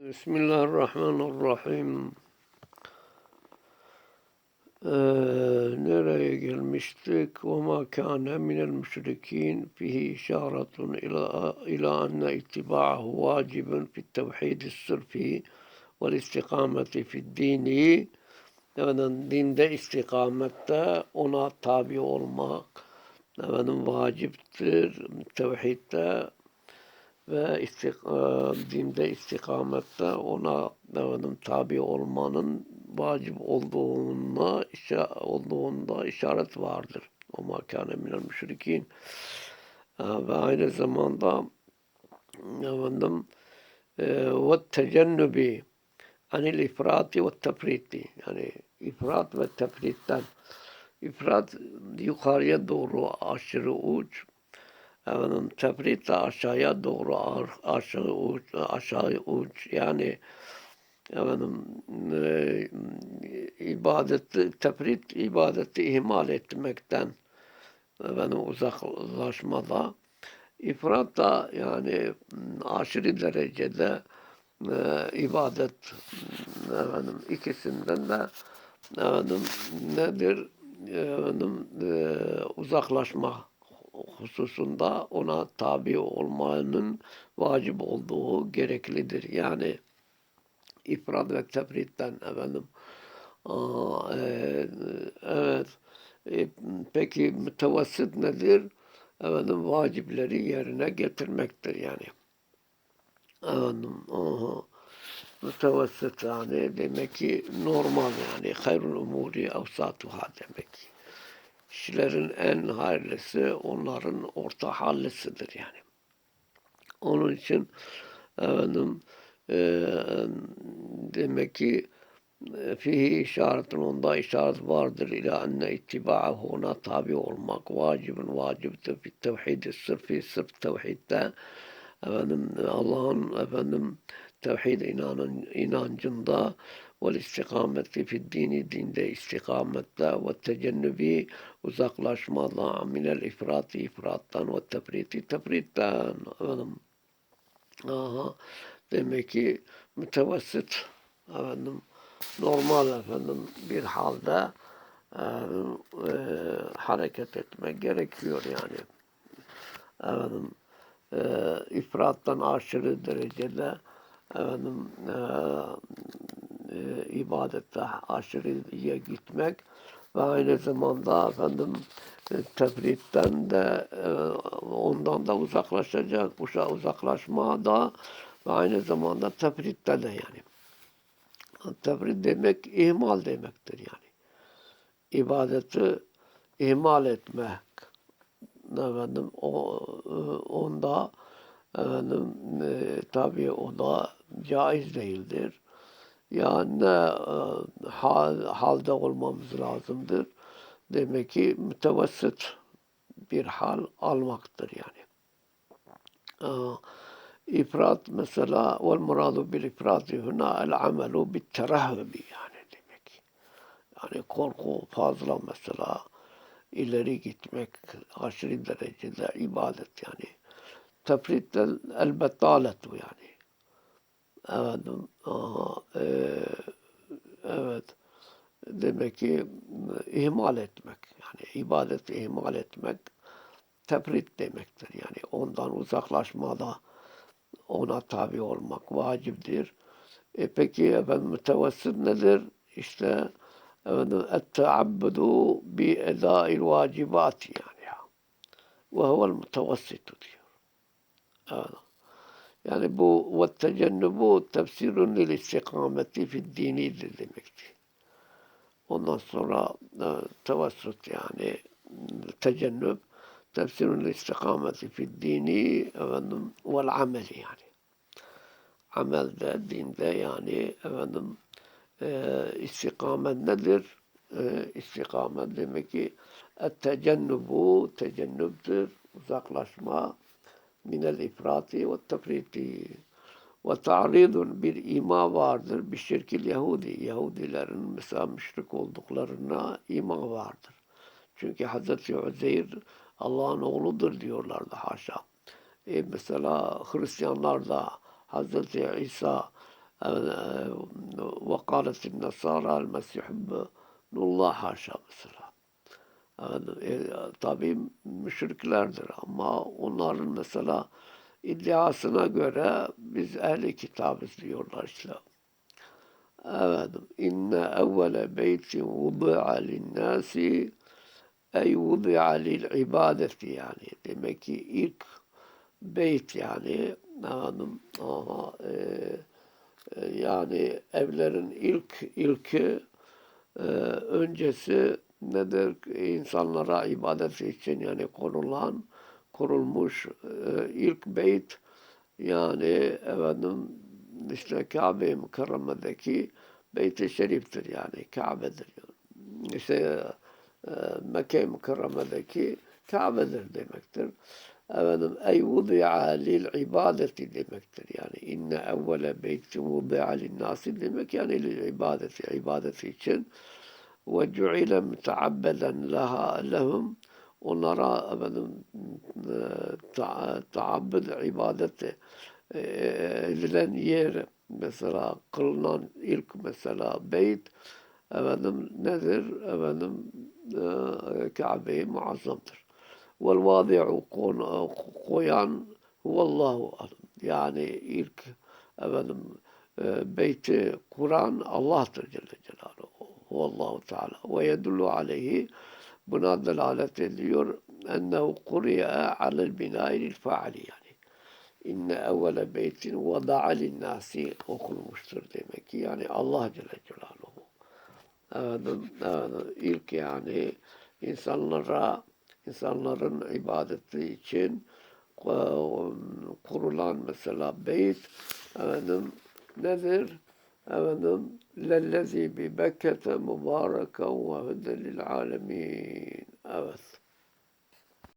Bismillahirrahmanirrahim. Ee, nereye gelmiştik? Ve ma kana minel müşrikin fihi işaretun ila ila enne ittiba'ahu vacibun fit tevhidi sırfi vel istikameti fid dini efendim, dinde istikamette ona tabi olmak efendim, vaciptir. Tevhidde ve istik, e, dinde istikamette ona efendim, tabi olmanın vacip olduğuna işa, olduğunda işaret vardır. O makane minel müşrikin. E, ve aynı zamanda efendim e, ve tecennubi anil ifrati ve tefriti yani ifrat ve tefritten ifrat yukarıya doğru aşırı uç efendim tefrit de aşağıya doğru aşağı uç aşağı uç. Yani efendim e, ibadeti tefrit ibadeti ihmal etmekten efendim uzaklaşmada. İfrat da yani aşırı derecede e, ibadet efendim ikisinden de efendim nedir? Efendim e, uzaklaşma hususunda ona tabi olmanın vacip olduğu gereklidir. Yani ifrad ve tefritten efendim Aa, e, evet e, peki mütevassit nedir? Efendim vacipleri yerine getirmektir yani. Efendim aha mütevassit yani demek ki normal yani hayrul umuri evsatuhâ demek ki. İşlerin en hayırlısı onların orta hallisidir yani. Onun için efendim e, demek ki fihi işaretin onda işaret vardır. İla enne ittiba'ahu ona tabi olmak vacibin vaciptir fi tevhidi sırfi sırf tevhidde efendim Allah'ın efendim tevhid inanan, inancında ve istikameti fi dini dinde istikamette ve tecennubi uzaklaşmada minel ifrati ifrattan ve tefriti tefritten efendim aha demek ki mütevassit efendim normal efendim bir halde e, e, hareket etmek gerekiyor yani. Efendim e, ifrattan aşırı derecede efendim e, e, ibadette aşırıya gitmek ve aynı zamanda efendim e, tefritten de e, ondan da uzaklaşacak. Bu uzaklaşma da ve aynı zamanda tefritte de yani. Tefrit demek ihmal demektir yani. İbadeti ihmal etmek. Efendim o onda efendim e, tabii o da caiz değildir. Yani ne e, hal, halde olmamız lazımdır. Demek ki mütevessit bir hal almaktır yani. E, ifrat mesela vel muradu bil ifrati huna el amelu bit terahhubi yani demek. Yani korku fazla mesela ileri gitmek aşırı derecede ibadet yani. Tefrit el bettaletu yani. Efendim, aha, e, evet demek ki ihmal etmek yani ibadeti ihmal etmek tefrit demektir yani ondan uzaklaşmada ona tabi olmak vaciptir. E peki efendim mütevessit nedir? İşte efendim et-teabbudu bi edâil vacibat yani. Ve huvel mütevessitu diyor. Evet. Yani bu ve tecennubu tefsirun lil istikameti fid dinidir demektir. Ondan sonra e, tevassut yani tecennüb tefsirun lil istikameti fid dini efendim vel ameli yani. Amelde, dinde yani efendim e, istikamet nedir? E, istikamet demek ki et tecennubu tecennübdür, uzaklaşma, minel ifrati ve tefriti ve ta'ridun bir ima vardır bir şirkil Yahudi. Yahudilerin mesela müşrik olduklarına ima vardır. Çünkü Hazreti Uzeyr Allah'ın oğludur diyorlardı haşa. E mesela Hristiyanlar da Hazreti İsa وقالت النصارى المسيح ابن الله haşa mesela. Yani, e, tabii müşriklerdir ama onların mesela iddiasına göre biz ehli kitabız diyorlar işte. Efendim, inne evvele beytin vudu'a linnâsi ey vudu'a lil ibadeti yani. Demek ki ilk beyt yani efendim, aha, e, e, yani evlerin ilk ilki e, öncesi nedir? İnsanlara ibadet için yani kurulan, kurulmuş e, ilk beyt yani efendim işte Kabe-i Mükerreme'deki Beyt-i Şerif'tir yani Kabe'dir. Yani. İşte e, Mekke-i Mükerreme'deki Kabe'dir demektir. Efendim ey vudi'a lil ibadeti demektir. Yani inne evvele beytin vudi'a lin nasi demek yani lil ibadeti, ibadeti için ve cu'ile müteabbeden laha lehum onlara efendim ta, taabbed ibadeti e, edilen yer mesela kılınan ilk mesela beyt efendim nedir? Efendim e, Kabe-i Muazzam'dır. Vel vâdi'u koyan huvallahu alem. Yani ilk efendim e, beyti Kur'an Allah'tır Celle Celaluhu. Huvallahu Teala. Ve yedullu aleyhi buna delalet ediyor ennehu kuriya alel binâil faali yani. İnne evvele beytin vada'a linnâsi okunmuştur demek ki. Yani Allah Celle Celaluhu. Efendim, efendim, ilk yani insanlara insanların ibadeti için e, kurulan mesela beyt efendim nedir? Efendim lellezi bi Bekke'te mübareken ve hüden alemin. Evet.